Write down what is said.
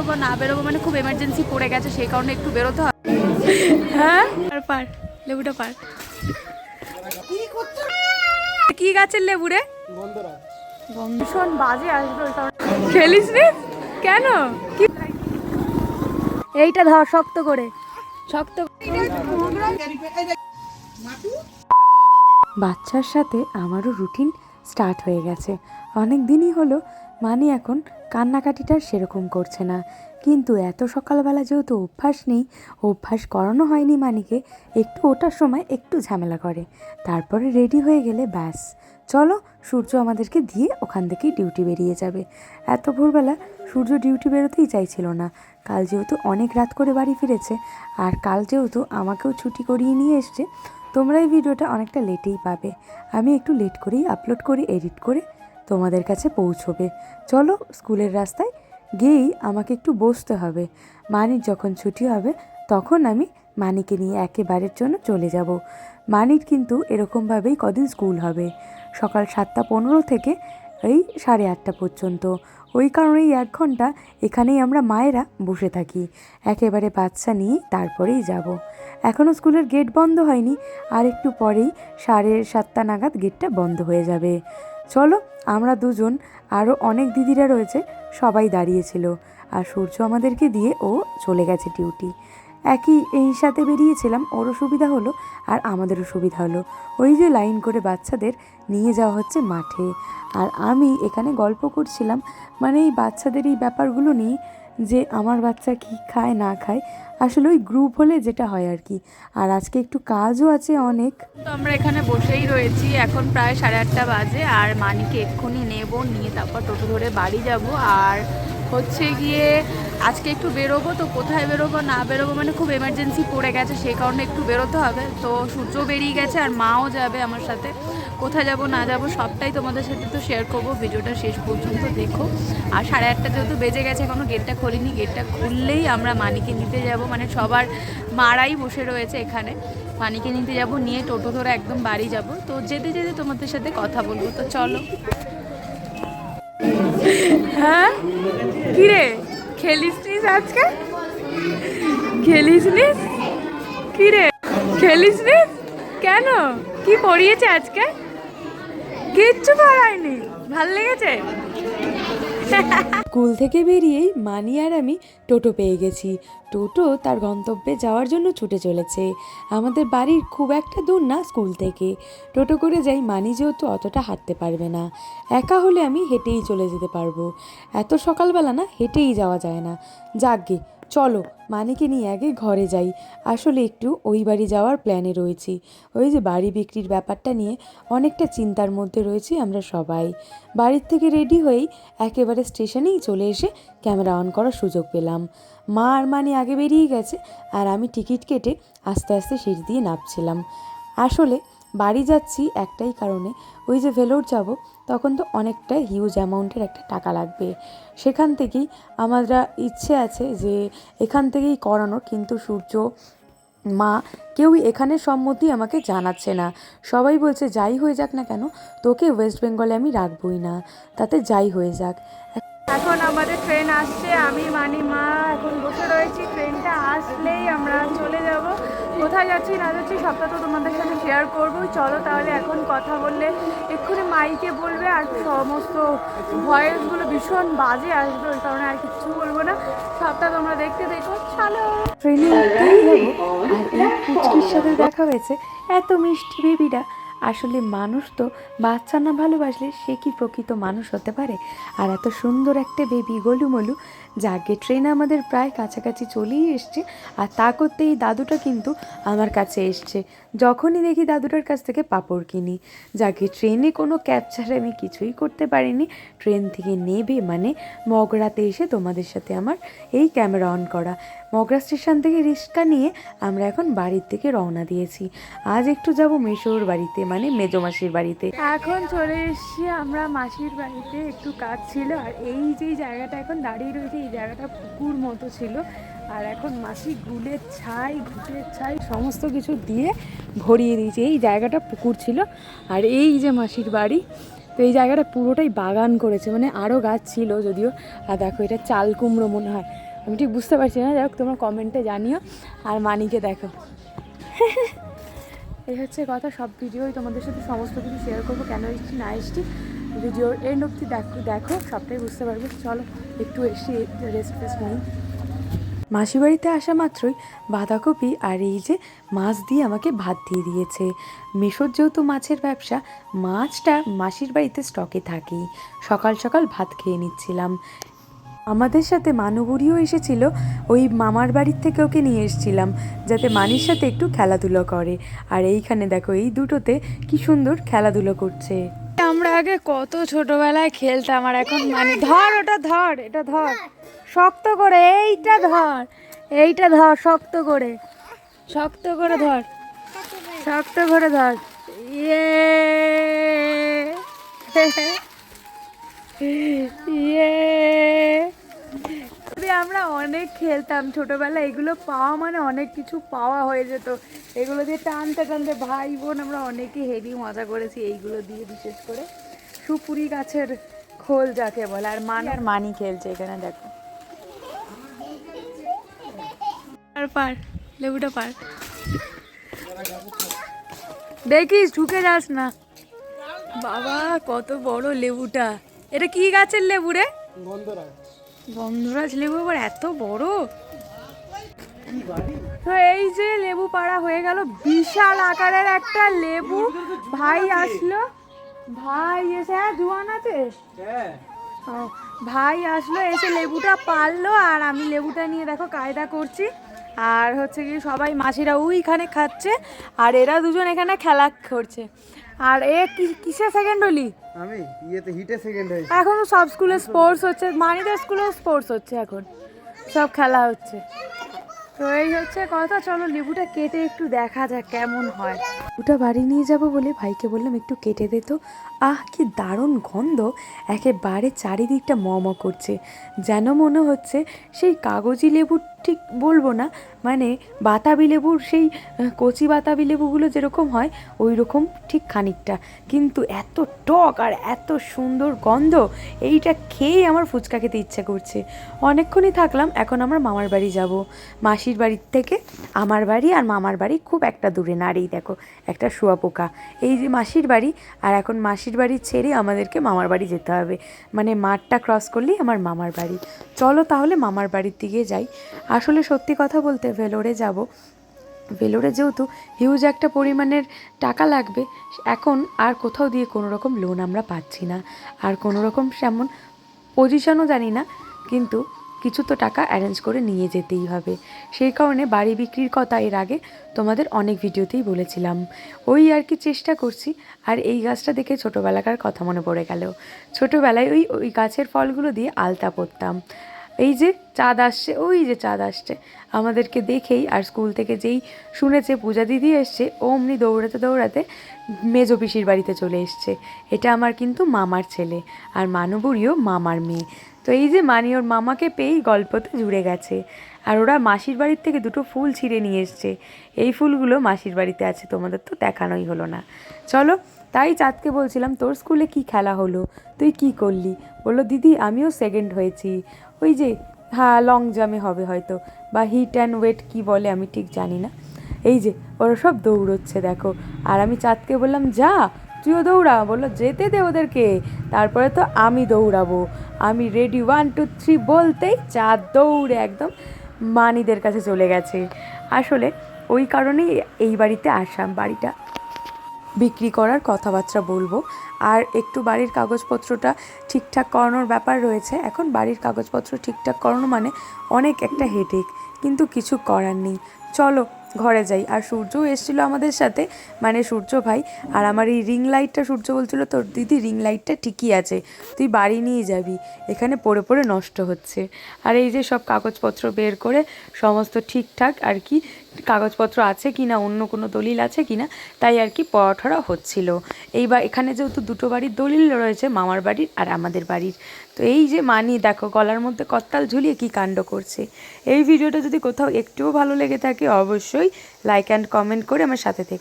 বেরোবো, না বেরোবো মানে খুব এমার্জেন্সি পড়ে গেছে, সেই কারণে একটু বেরোতে হবে। হ্যাঁ? পার পার, লেবুটা পার। কি গাছের লেবু রে? ভীষণ বাজে আসবে খেলিস রে? কেন? কি? এইটা ধর, শক্ত করে। শক্ত বাচ্চার সাথে আমারও রুটিন স্টার্ট হয়ে গেছে। অনেক দিনই হলো মানে এখন কান্নাকাটিটা সেরকম করছে না। কিন্তু এত সকালবেলা যেহেতু অভ্যাস নেই, অভ্যাস করানো হয়নি মানিকে, একটু ওটার সময় একটু ঝামেলা করে। তারপরে রেডি হয়ে গেলে ব্যাস। চলো, সূর্য আমাদেরকে দিয়ে ওখান থেকেই ডিউটি বেরিয়ে যাবে। এত ভোরবেলা সূর্য ডিউটি বেরোতেই চাইছিল না। কাল যেহেতু অনেক রাত করে বাড়ি ফিরেছে, আর কাল যেহেতু আমাকেও ছুটি করিয়ে নিয়ে এসছে, তোমরা এই ভিডিওটা অনেকটা লেটেই পাবে। আমি একটু লেট করেই আপলোড করি, এডিট করে তোমাদের কাছে পৌঁছবে। চলো স্কুলের রাস্তায় গিয়েই আমাকে একটু বসতে হবে। মানির যখন ছুটি হবে, তখন আমি মানিকে নিয়ে একেবারের জন্য চলে যাব। মানির কিন্তু এরকমভাবেই কদিন স্কুল হবে। সকাল সাতটা পনেরো থেকে এই সাড়ে আটটা পর্যন্ত। ওই কারণেই এক ঘণ্টা এখানেই আমরা মায়েরা বসে থাকি। একেবারে বাচ্চা নিয়ে তারপরেই যাব। এখনও স্কুলের গেট বন্ধ হয়নি। আর একটু পরেই সাড়ে সাতটা নাগাদ গেটটা বন্ধ হয়ে যাবে। চলো, আমরা দুজন আরও অনেক দিদিরা রয়েছে, সবাই দাঁড়িয়েছিল। আর সূর্য আমাদেরকে দিয়ে ও চলে গেছে ডিউটি। একই এই সাথে বেরিয়েছিলাম, ওরও সুবিধা হলো আর আমাদেরও সুবিধা হলো। ওই যে লাইন করে বাচ্চাদের নিয়ে যাওয়া হচ্ছে মাঠে। আর আমি এখানে গল্প করছিলাম মানে এই বাচ্চাদের এই ব্যাপারগুলো নিয়ে যে আমার বাচ্চা কি খায়, না খায়, আসলে ওই গ্রুপ হলে যেটা হয় আর কি। আর আজকে একটু কাজও আছে অনেক। তো আমরা এখানে বসেই রয়েছি, এখন প্রায় সাড়ে আটটা বাজে, আর মানিকে এক্ষুনি নেব, নিয়ে তারপর টোটো ধরে বাড়ি যাব। আর হচ্ছে গিয়ে আজকে একটু বেরোবো, তো কোথায় বেরোবো, না বেরোবো মানে খুব এমার্জেন্সি পড়ে গেছে, সেই কারণে একটু বেরোতে হবে। তো সূর্য বেরিয়ে গেছে, আর মাও যাবে আমার সাথে। কোথায় যাব, না যাব, সবটাই তোমাদের সাথে তো শেয়ার করব। ভিডিওটা শেষ পর্যন্ত দেখো। আর সাড়ে আটটা যেহেতু বেজে গেছে এখনও গেটটা খোলিনি। গেটটা খুললেই আমরা মানিকে নিতে যাব। মানে সবার মারাই বসে রয়েছে এখানে। মানিকে নিতে যাব, নিয়ে টোটো ধরে একদম বাড়ি যাব। তো যেতে যেতে তোমাদের সাথে কথা বলব। তো চলো। হ্যাঁ? কিরে? খেলিস নিস আজকে? খেলিস নিস কিরে? খেলিস কেন? কি পড়িয়েছে আজকে? কিচ্ছু পড়ায়নি ভালো লেগেছে? স্কুল থেকে বেরিয়েই মানি আর আমি টোটো পেয়ে গেছি। টোটো তার গন্তব্যে যাওয়ার জন্য ছুটে চলেছে। আমাদের বাড়ির খুব একটা দূর না স্কুল থেকে। টোটো করে যাই, মানি যেহেতু অতটা হাঁটতে পারবে না। একা হলে আমি হেঁটেই চলে যেতে পারব। এত সকালবেলা না হেঁটেই যাওয়া যায় না। যাকগে চলো, মানিকে নিয়ে আগে ঘরে যাই। আসলে একটু ওই বাড়ি যাওয়ার প্ল্যানে রয়েছি। ওই যে বাড়ি বিক্রির ব্যাপারটা নিয়ে অনেকটা চিন্তার মধ্যে রয়েছি আমরা সবাই। বাড়ির থেকে রেডি হয়েই একেবারে স্টেশনেই চলে এসে ক্যামেরা অন করার সুযোগ পেলাম। মা আর মানি আগে বেরিয়ে গেছে আর আমি টিকিট কেটে আস্তে আস্তে সিঁড়ি দিয়ে নামছিলাম। আসলে বাড়ি যাচ্ছি একটাই কারণে। ওই যে ভেলোর যাব, তখন তো অনেকটা হিউজ অ্যামাউন্টের একটা টাকা লাগবে। সেখান থেকেই আমরা ইচ্ছে আছে যে এখান থেকেই করানো, কিন্তু সূর্য, মা কেউই এখানে সম্মতি আমাকে জানাচ্ছে না। সবাই বলছে, যাই হয়ে যাক না কেন, তোকে ওয়েস্ট বেঙ্গলে আমি রাখবই না। তাতে যাই হয়ে যাক। এখন আমাদের ট্রেন আসছে, আমি, মানি, মা এখন বসে রয়েছি। ট্রেনটা আসলেই আমরা চলে যাব। কোথায় যাচ্ছি না যাচ্ছি সবটা তো তোমাদের সাথে শেয়ার করব। চলো তাহলে এখন কথা বললে এক্ষুনি মাইকে বলবে আর সমস্ত ভয়েসগুলো ভীষণ বাজে আসবে, ওই কারণে আর কিছু বলব না। সবটা তোমরা দেখতে দেখো। চলো। ট্রেনে উঠতেই আর সাথে দেখা হয়েছে। এত মিষ্টি বেবিটা। আসলে মানুষ তো বাচ্চা না ভালোবাসলে সে কি প্রকৃত মানুষ হতে পারে? আর এত সুন্দর একটা বেবি গোলুমলু যাকে ট্রেন আমাদের প্রায় কাছাকাছি চলেই এসছে, আর তা করতে এই দাদুটা কিন্তু আমার কাছে এসছে। যখনই দেখি দাদুটার কাছ থেকে পাপড় কিনি, যাকে ট্রেনে কোনো ছাড়া আমি কিছুই করতে পারিনি ট্রেন থেকে নেবে মানে মগরাতে এসে তোমাদের সাথে আমার এই ক্যামেরা অন করা। মগরা স্টেশন থেকে রিক্সা নিয়ে আমরা এখন বাড়ির থেকে রওনা দিয়েছি। আজ একটু যাব মেশোর বাড়িতে মানে মেজো মাসির বাড়িতে। এখন চলে এসেছি আমরা মাসির বাড়িতে, একটু কাজ ছিল, আর এই যে জায়গাটা এখন দাঁড়িয়ে রয়েছে এই জায়গাটা পুকুর মতো ছিল। আর এখন মাসি গুলের ছাই ঘুটের ছাই সমস্ত কিছু দিয়ে ভরিয়ে দিয়েছে। এই জায়গাটা পুকুর ছিল। আর এই যে মাসির বাড়ি, তো এই জায়গাটা পুরোটাই বাগান করেছে। মানে আরও গাছ ছিল যদিও। আর দেখো, এটা চাল কুমড়ো মনে হয়। আমি ঠিক বুঝতে পারছি না। যাই হোক, তোমরা কমেন্টে জানিও। আর মানিকে দেখো। এই হচ্ছে কথা। সব ভিডিওই তোমাদের সাথে সমস্ত কিছু শেয়ার করব। কেন এসছি, না এসছি। ভিডিওর এন্ড অব্দি দেখো দেখো, সবটাই বুঝতে পারবে। চলো, একটু এসে রেস্ট ফেস্ট নিই। মাসি বাড়িতে আসা মাত্রই বাঁধাকপি আর এই যে মাছ দিয়ে আমাকে ভাত দিয়ে দিয়েছে। মেশোর যেহেতু মাছের ব্যবসা, মাছটা মাসির বাড়িতে স্টকে থাকেই। সকাল সকাল ভাত খেয়ে নিচ্ছিলাম। আমাদের সাথে মানুবুড়িও এসেছিল, ওই মামার বাড়ির থেকে ওকে নিয়ে এসেছিলাম, যাতে মানির সাথে একটু খেলাধুলো করে। আর এইখানে দেখো, এই দুটোতে কি সুন্দর খেলাধুলো করছে। আমরা আগে কত ছোটবেলায় খেলতাম আর এখন মানে ধর ওটা ধর, এটা ধর। শক্ত করে, এইটা ধর এইটা ধর, শক্ত করে। শক্ত করে ধর, শক্ত করে ধর। ইয়ে। ইয়ে। আমরা অনেক খেলতাম ছোটবেলায়। এগুলো পাওয়া মানে অনেক কিছু পাওয়া হয়ে যেত। এগুলো দিয়ে টানতে টানতে ভাই বোন আমরা অনেকে হেভি মজা করেছি এইগুলো দিয়ে বিশেষ করে। সুপুরি গাছের খোল যাকে বলে আর মান আর মানি খেলছে এখানে দেখো। আর পার লেবুটা পার। দেখিস ঢুকে যাস না। বাবা কত বড় লেবুটা। এটা কি গাছের লেবু রে? গন্ধরাজ। লেবু আবার এত বড়? তো এই যে লেবু পাড়া হয়ে গেল, বিশাল আকারের একটা লেবু। ভাই আসলো। ভাই এসে হ্যাঁ জুয়ান আছে? ভাই আসলো, এসে লেবুটা পারল আর আমি লেবুটা নিয়ে দেখো কায়দা করছি। আর হচ্ছে কি, সবাই মাসিরা ওইখানে খাচ্ছে, আর এরা দুজন এখানে খেলা করছে। আর এ কি- কিসে সেকেন্ড হলি? আমি? ইয়েতে হিটে সেকেন্ড হয়েছি। এখন সব স্কুলে স্পোর্টস হচ্ছে মানিদের স্কুলেও স্পোর্টস হচ্ছে এখন। সব খেলা হচ্ছে। তো এই হচ্ছে কথা চলো লেবুটা কেটে একটু দেখা যাক কেমন হয়। ওটা বাড়ি নিয়ে যাব বলে ভাইকে বললাম একটু কেটে দে তো। আহ কি দারুণ গন্ধ! একেবারে চারিদিকটা ম করছে। যেন মনে হচ্ছে সেই কাগজি লেবু ঠিক বলব না মানে বাতাবি লেবুর সেই কচি বাতাবি লেবুগুলো যেরকম হয় ওই রকম ঠিক খানিকটা। কিন্তু এত টক আর এত সুন্দর গন্ধ, এইটা খেয়ে আমার ফুচকা খেতে ইচ্ছে করছে। অনেকক্ষণই থাকলাম, এখন আমরা মামার বাড়ি যাব। মাসির বাড়ির থেকে আমার বাড়ি আর মামার বাড়ি খুব একটা দূরে না। এই দেখো, একটা শুয়াপোকা এই যে মাসির বাড়ি, আর এখন মাসির বাড়ি ছেড়ে আমাদেরকে মামার বাড়ি যেতে হবে। মানে মাঠটা ক্রস করলেই আমার মামার বাড়ি। চলো তাহলে মামার বাড়ির দিকে যাই। আসলে সত্যি কথা বলতে ভেলোরে যাব। ভেলোরে যেহেতু হিউজ একটা পরিমাণের টাকা লাগবে, এখন আর কোথাও দিয়ে কোনো রকম লোন আমরা পাচ্ছি না। আর কোনো রকম তেমন পজিশনও জানি না, কিন্তু কিছু তো টাকা অ্যারেঞ্জ করে নিয়ে যেতেই হবে। সেই কারণে বাড়ি বিক্রির কথা এর আগে তোমাদের অনেক ভিডিওতেই বলেছিলাম। ওই আর কি চেষ্টা করছি, আর এই গাছটা দেখে ছোটোবেলাকার কথা মনে পড়ে গেল। ছোটোবেলায় ওই ওই গাছের ফলগুলো দিয়ে আলতা পরতাম এই যে চাঁদ আসছে, ওই যে চাঁদ আসছে। আমাদেরকে দেখেই আর স্কুল থেকে যেই শুনেছে পূজা দিদি এসছে, অমনি দৌড়াতে দৌড়াতে মেজো পিসির বাড়িতে চলে এসছে। এটা আমার কিন্তু মামার ছেলে, আর মানবরীও মামার মেয়ে। তো এই যে মানি, ওর মামাকে পেয়েই গল্পতে জুড়ে গেছে। আর ওরা মাসির বাড়ির থেকে দুটো ফুল ছিঁড়ে নিয়ে এসছে। এই ফুলগুলো মাসির বাড়িতে আছে, তোমাদের তো দেখানোই হলো না। চলো, তাই চাঁদকে বলছিলাম, তোর স্কুলে কি খেলা হলো? তুই কি করলি? বলল, দিদি, আমিও সেকেন্ড হয়েছি। ওই যে হ্যাঁ লং জামে হবে হয়তো, বা হিট অ্যান্ড ওয়েট কি বলে, আমি ঠিক জানি না। এই যে, ওরা সব দৌড়চ্ছে, দেখো। আর আমি চাঁদকে বললাম, যা তুইও দৌড়া বলল, যেতে দে ওদেরকে। তারপরে তো আমি দৌড়াবো। আমি রেডি ওয়ান টু থ্রি বলতেই চাঁদ দৌড়ে একদম মানিদের কাছে চলে গেছে। আসলে ওই কারণেই এই বাড়িতে আসাম বাড়িটা বিক্রি করার কথাবার্তা বলব। আর একটু বাড়ির কাগজপত্রটা ঠিকঠাক করানোর ব্যাপার রয়েছে। এখন বাড়ির কাগজপত্র ঠিকঠাক করানো মানে অনেক একটা হেডেক কিন্তু কিছু করার নেই। চলো ঘরে যাই। আর সূর্যও এসেছিল আমাদের সাথে মানে সূর্য ভাই। আর আমার এই রিং লাইটটা সূর্য বলছিল, তোর দিদি রিং লাইটটা ঠিকই আছে, তুই বাড়ি নিয়ে যাবি। এখানে পড়ে পড়ে নষ্ট হচ্ছে। আর এই যে সব কাগজপত্র বের করে, সমস্ত ঠিকঠাক আর কি কাগজপত্র আছে কি না অন্য কোনো দলিল আছে কি না তাই আর কি পড়াঠরা হচ্ছিল। এইবার এখানে যেহেতু দুটো বাড়ির দলিল রয়েছে, মামার বাড়ির আর আমাদের বাড়ির। তো এই যে মানি, দেখো গলার মধ্যে কত্তাল ঝুলিয়ে কি কাণ্ড করছে। এই ভিডিওটা যদি কোথাও একটুও ভালো লেগে থাকে, অবশ্যই লাইক অ্যান্ড কমেন্ট করে আমার সাথে থেকে।